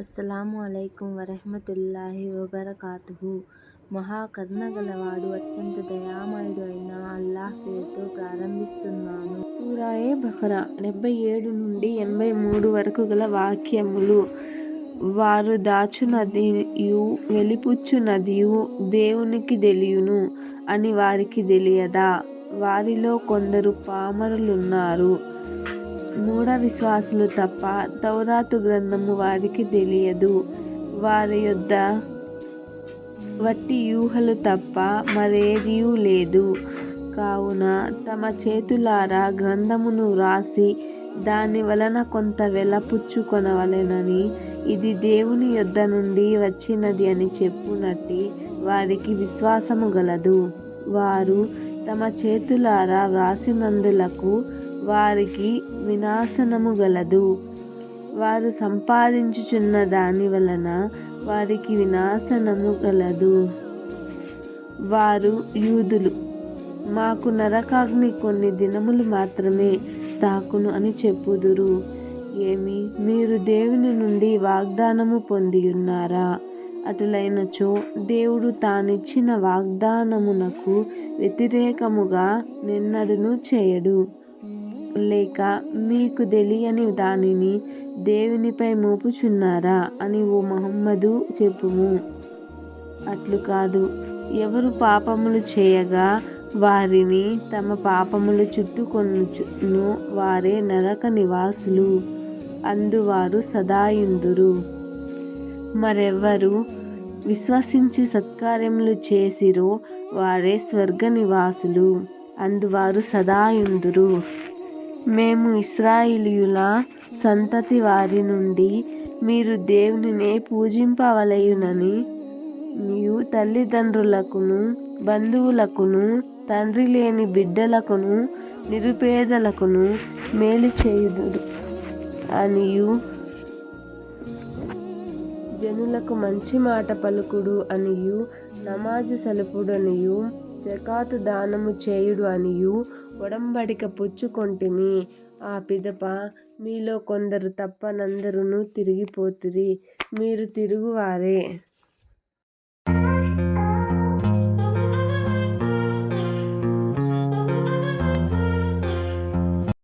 అస్సలాము అలైకుం వరహమతుల్లాహి వబర్కాతుహు. మహా కరుణగలవాడు అత్యంత దయామయుడు అయిన అల్లాహ్ పేరుతో ప్రారంభిస్తున్నాను. సూరాయే బహరా డెబ్బై ఏడు నుండి ఎనభై మూడు వరకు గల వాక్యములు. వారు దాచు నదియు వెలిపుచ్చు నదియు దేవునికి తెలియను అని వారికి తెలియదా? వారిలో కొందరు పామరులున్నారు. మూఢ విశ్వాసులు తప్ప తౌరాతు గ్రంథము వారికి తెలియదు. వారి యొద్ద వట్టి యూహలు తప్ప మరేదీ లేదు. కావున తమ చేతులారా గ్రంథమును వ్రాసి దాని వలన కొంత వెలపుచ్చుకొనవలెనని ఇది దేవుని యొద్ద నుండి వచ్చినది అని చెప్పునట్టి వారికి విశ్వాసము గలదు. వారు తమ చేతులారా వ్రాసినందులకు వారికి వినాశనము గలదు. వారు సంపాదించుచున్న దాని వలన వారికి వినాశనము గలదు. వారు యూదులు. మాకు నరకాగ్ని కొన్ని దినములు మాత్రమే తాకును అని చెప్పుదురు. ఏమి? మీరు దేవుని నుండి వాగ్దానము పొంది ఉన్నారా అటులైనచో దేవుడు తానిచ్చిన వాగ్దానమునకు వ్యతిరేకముగా నిన్నడును చేయడు. లేక మీకు తెలియని దానిని దేవునిపై మోపుచున్నారా అని ఓ మహమ్మదు చెప్పుము. అట్లు కాదు ఎవరు పాపములు చేయగా వారిని తమ పాపములు చుట్టుకొనుచును వారే నరక నివాసులు. అందువారు సదాయుందురు. మరెవ్వరు విశ్వసించి సత్కార్యములు చేసిరో వారే స్వర్గ నివాసులు. అందువారు సదాయుందురు. మేము ఇస్రాయిలీయుల సంతతి వారి నుండి మీరు దేవునినే పూజింపవలయునని నీవు తల్లిదండ్రులకును బంధువులకును తండ్రి లేని బిడ్డలకును నిరుపేదలకును మేలు చేయుదురు. అనియు జనులకు మంచి మాట పలుకుడు అనియు నమాజు సలుపుడనియు జకాతు దానము చేయుడు అనియు ఒడంబడిక పుచ్చుకొంటిమి. ఆ పిదప మీలో కొందరు తప్ప నందరును తిరిగిపోతిరి మీరు తిరుగువారే.